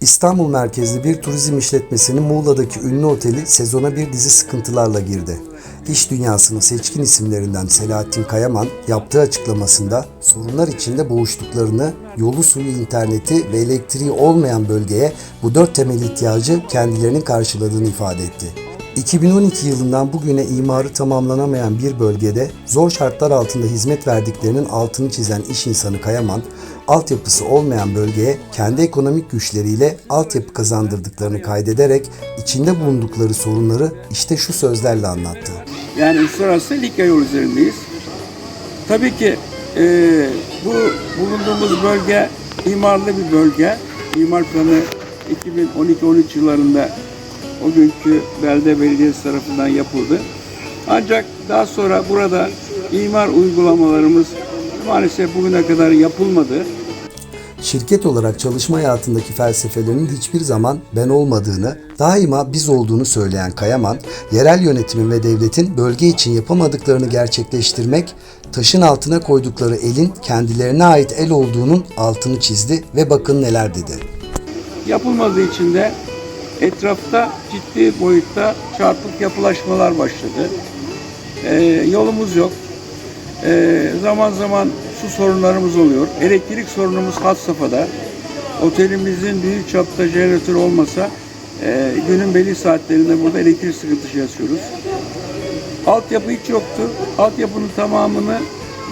İstanbul merkezli bir turizm işletmesinin Muğla'daki ünlü oteli sezona bir dizi sıkıntılarla girdi. İş dünyasının seçkin isimlerinden Selahattin Kayaman yaptığı açıklamasında sorunlar içinde boğuştuklarını, yolu suyu interneti ve elektriği olmayan bölgeye bu dört temel ihtiyacı kendilerinin karşıladığını ifade etti. 2012 yılından bugüne imarı tamamlanamayan bir bölgede zor şartlar altında hizmet verdiklerinin altını çizen iş insanı Kayaman, altyapısı olmayan bölgeye kendi ekonomik güçleriyle altyapı kazandırdıklarını kaydederek içinde bulundukları sorunları işte şu sözlerle anlattı. Yani uluslararası Likya yol üzerindeyiz. Tabii ki e, bu bulunduğumuz bölge imarlı bir bölge. İmar planı 2012-13 yıllarında o günkü belde belediyesi tarafından yapıldı. Ancak daha sonra burada imar uygulamalarımız maalesef bugüne kadar yapılmadı. Şirket olarak çalışma hayatındaki felsefelerinin hiçbir zaman ben olmadığını, daima biz olduğunu söyleyen Kayaman, yerel yönetimin ve devletin bölge için yapamadıklarını gerçekleştirmek, taşın altına koydukları elin kendilerine ait el olduğunun altını çizdi ve bakın neler dedi. Yapılmadığı için de etrafta ciddi boyutta çarpık yapılaşmalar başladı. Ee, yolumuz yok. Ee, zaman zaman su sorunlarımız oluyor. Elektrik sorunumuz had safhada. Otelimizin büyük çapta jeneratör olmasa e, günün belli saatlerinde burada elektrik sıkıntısı yaşıyoruz. Altyapı hiç yoktu. Altyapının tamamını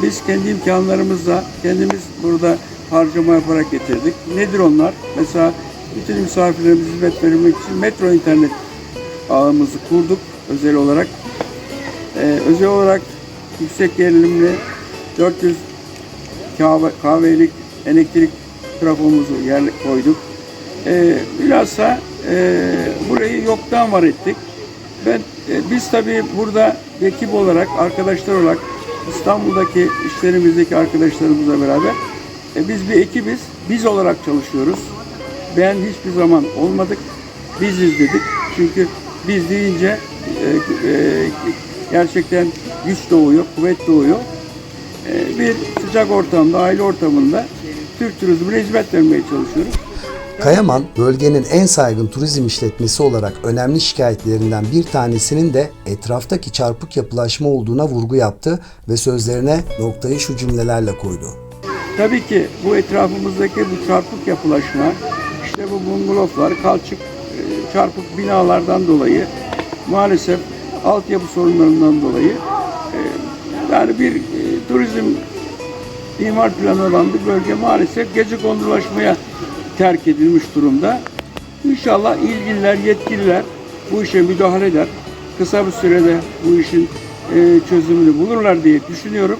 biz kendi imkanlarımızla kendimiz burada harcama yaparak getirdik. Nedir onlar? Mesela bütün misafirlerimize hizmet vermek için metro internet ağımızı kurduk özel olarak. Ee, özel olarak yüksek gerilimli 400 kahve, kahvelik elektrik trafomuzu yer koyduk. Ee, bilhassa e, burayı yoktan var ettik. Ben e, biz tabii burada ekip olarak, arkadaşlar olarak İstanbul'daki işlerimizdeki arkadaşlarımızla beraber e, biz bir ekibiz. Biz olarak çalışıyoruz. Ben hiçbir zaman olmadık. Biziz dedik. Çünkü biz deyince e, e, gerçekten güç doğuyor, kuvvet doğuyor. E, bir sıcak ortamda, aile ortamında Türk turizmine hizmet vermeye çalışıyoruz. Kayaman, bölgenin en saygın turizm işletmesi olarak önemli şikayetlerinden bir tanesinin de etraftaki çarpık yapılaşma olduğuna vurgu yaptı ve sözlerine noktayı şu cümlelerle koydu. Tabii ki bu etrafımızdaki bu çarpık yapılaşma, işte bu bungalovlar, kalçık, e, çarpık binalardan dolayı maalesef altyapı sorunlarından dolayı e, yani bir e, turizm imar planı olan bir bölge maalesef gece kondulaşmaya terk edilmiş durumda. İnşallah ilgililer, yetkililer bu işe müdahale eder. Kısa bir sürede bu işin çözümünü bulurlar diye düşünüyorum.